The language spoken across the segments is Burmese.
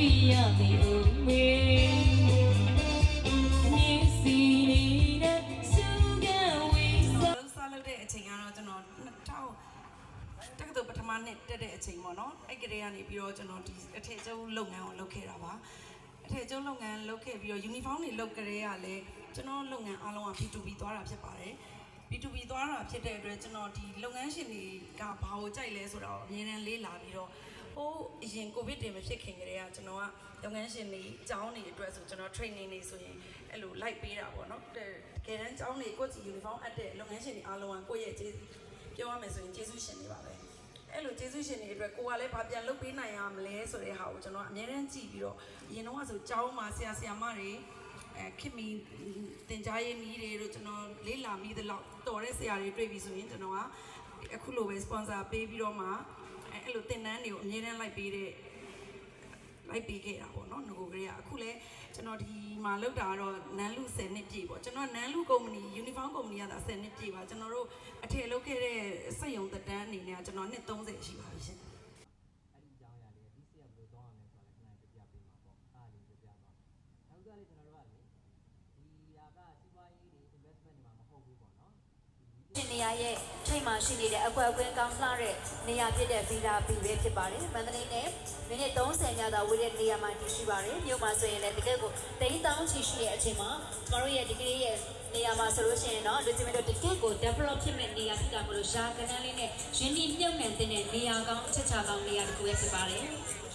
တွေ့ရမေဦးမေမြင်စီနေတဲ့စုကဝေးစားလုံးစားလုပ်တဲ့အချိန်ကတော့ကျွန်တော်2000တက္ကသိုလ်ပထမနှစ်တက်တဲ့အချိန်ပေါ့နော်အဲ့ကလေးကနေပြီးတော့ကျွန်တော်ဒီအထည်ကျုပ်လုပ်ငန်းကိုလုပ်ခဲ့တာပါအထည်ကျုပ်လုပ်ငန်းလုပ်ခဲ့ပြီးတော့ uniform တွေလုပ်ကြတဲ့ကလည်းကျွန်တော်လုပ်ငန်းအားလုံးက B2B သွားတာဖြစ်ပါတယ် B2B သွားတာဖြစ်တဲ့အတွက်ကျွန်တော်ဒီလုပ်ငန်းရှင်တွေကဘာကိုကြိုက်လဲဆိုတော့အမြဲတမ်းလေးလာပြီးတော့ ဟိုးအရင် covid တင်မဖြစ်ခင်ကတည်းကကျွန်တော်ကလုပ်ငန်းရှင်တွေအကြောင်းတွေအတွက်ဆိုကျွန်တော် training တွေဆိုရင်အဲ့လို like ပေးတာပေါ့နော်တကယ်တမ်းအကြောင်းတွေကိုယ့်စီ uniform အပ်တဲ့လုပ်ငန်းရှင်တွေအားလုံးကကိုယ့်ရဲ့ကျေးဇူးပြောရမယ်ဆိုရင်ကျေးဇူးရှင်တွေပါပဲအဲ့လိုကျေးဇူးရှင်တွေအတွက်ကိုကလည်းဗာပြန်လုပ်ပေးနိုင်ရမလဲဆိုတဲ့ဟာကိုကျွန်တော်အမြဲတမ်းကြည့်ပြီးတော့အရင်တော့ဆိုကျောင်းမှာဆရာဆရာမတွေအဲခင်မီတင် जा ရေးနီးတွေတို့ကျွန်တော်လေးလာမိသလောက်တော်တဲ့ဆရာတွေတွေ့ပြီဆိုရင်ကျွန်တော်ကအခုလိုပဲ sponsor ပေးပြီးတော့မှ အဲအဲ့လိုတင်တန်းတွေကိုအမြဲတမ်းလိုက်ပေးတဲ့လိုက်ပေးခဲ့တာပေါ့နော်ငကိုကလေးကအခုလဲကျွန်တော်ဒီမှာလောက်တာကတော့နန်းလူ10နှစ်ပြည့်ပေါ့ကျွန်တော်နန်းလူကုမ္ပဏီ uniform ကုမ္ပဏီကသာ10နှစ်ပြည့်ပါကျွန်တော်တို့အထည်လုပ်ခဲ့တဲ့စက်ရုံတက်တန်းအနေနဲ့ကကျွန်တော်နှစ်30ရှိပါပြီရှင်အဲ့ဒီအကြောင်းအရာလေးဒီစီကဘယ်လိုသွားရမလဲဆိုတာလည်းခဏပြပြပေးမှာပေါ့အားလေးပြပြသွားနောက်ကလေကျွန်တော်တို့ကလေဒီဟာကစီးပွားရေးတွေ investment တွေမှာမဟုတ်ဘူးပေါ့နော် ဒီနေရာရဲ့ထိတ်မှရှိနေတဲ့အကွက်အကွင်းကောင်းလှတဲ့နေရာဖြစ်တဲ့ဗီလာဘီပဲဖြစ်ပါတယ်။မန္တလေးနဲ့မိနစ်30ညသာဝေးတဲ့နေရာမှာတည်ရှိပါတယ်။မြို့မှာဆိုရင်လည်းတကယ်ကိုတိန်းတောင်းချီရှိတဲ့အချိန်မှာကျမတို့ရဲ့ဒီကလေးရဲ့နေရာမှာဆိုလို့ရှိရင်တော့လူချင်းတို့တကယ်ကို develop ဖြစ်မဲ့နေရာဖြစ်တာမလို့ရှားကနန်းလေးနဲ့ရင်းနှီးမြှုပ်နှံတဲ့နေရာကောင်းအချက်ချကောင်းနေရာတစ်ခုပဲဖြစ်ပါတယ်။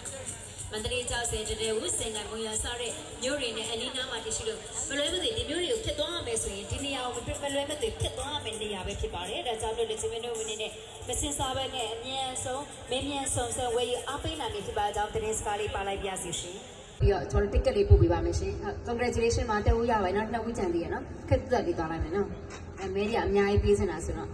မန္တလေးကျောက်စင်တဲ့ဝစင်ကမွန်ရစားတဲ့မြို့တွေနဲ့အနီးနားမှာတရှိလို့မလွဲမသွေဒီမြို့တွေကိုဖြစ်သွားရမယ်ဆိုရင်ဒီနေရာကိုမလွဲမသွေဖြစ်သွားရမယ့်နေရာပဲဖြစ်ပါတယ်။ဒါကြောင့်လို့လက်ချင်မင်းတို့ဝင်နေတဲ့မစင်စားဘက်နဲ့အမြန်ဆုံးမင်းမြန်ဆုံးဆက်ဝဲရအားပေးနိုင်ပြီဖြစ်ပါကြောင်းသတင်းစကားလေးပါလိုက်ပါစီရှင်။ပြီးတော့ကျွန်တော်တို့ ticket လေးပို့ပေးပါမယ်ရှင်ဟုတ် congratulation ပါတက်ဦးရပါတယ်နော်နှစ်ဦးကြံသေးရနော်ခက်သက်လေးသွားလိုက်မယ်နော်အဲမဲရီကအများကြီးပေးစင်တာဆိုတော့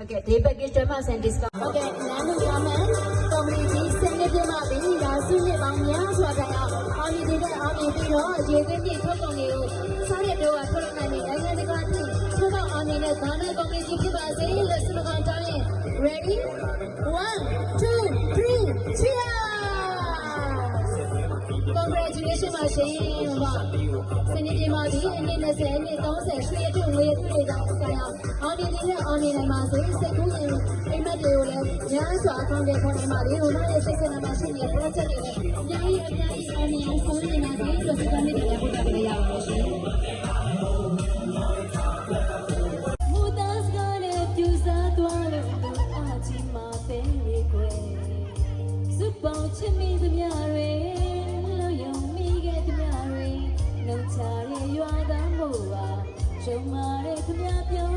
Okay, day package တွေမှာ send discount ဟုတ်ကဲ့လမ်းလူရမန်ကော်မတီကြီးစနစ်ပြမှာပြီးရာစုနှစ်ပေါင်းများစွာတိုင်အောင်အောင်မြင်တဲ့အောင်မြင်ပြီးတော့ရေသွင်းပြည့်ထုတ်ကုန်တွေကိုစားရတော့ထုတ်လုပ်နိုင်တဲ့နိုင်ငံတကာထိထုတ်တော့အောင်မြင်တဲ့ဒါနကော်မတီကြီးဖြစ်ပါစေလို့ဆုမကောင်းတောင်းရင် ready 1 2 3 cheers congratulations ပါရှင်ဟုတ်ပါစနေနေ့မှာဒီအနည်း 20အနည်း30ရွှေအထုငွေအထုတွေကြောင့်ဆိုင်အောင်အောင်မြင်နေတဲ့အောင်မြင်နိုင်ပါစေစိတ်ကူးရင်အိမ်မက်တွေကိုလည်းများစွာအကောင့်တွေခေါ်နိုင်ပါလေဟိုမှာရဲ့စိတ်ဆန္ဒမှာရှိနေတဲ့ project တွေလည်းအများကြီးအများကြီးအောင်မြင်အောင်ဆောင်နေပါစေလို့ဆုတောင်းနေကြတဲ့ဘုရားတွေရပါလို့ရှင်မူသားစကားနဲ့ပြူစားသွားလို့သူအကြီးမှာပဲရေခွဲစပောင်းချစ်မိသမျှ ရွာသားမို့ပါရှုံမာတဲ့ခမပြောတဲ့စကားတွေ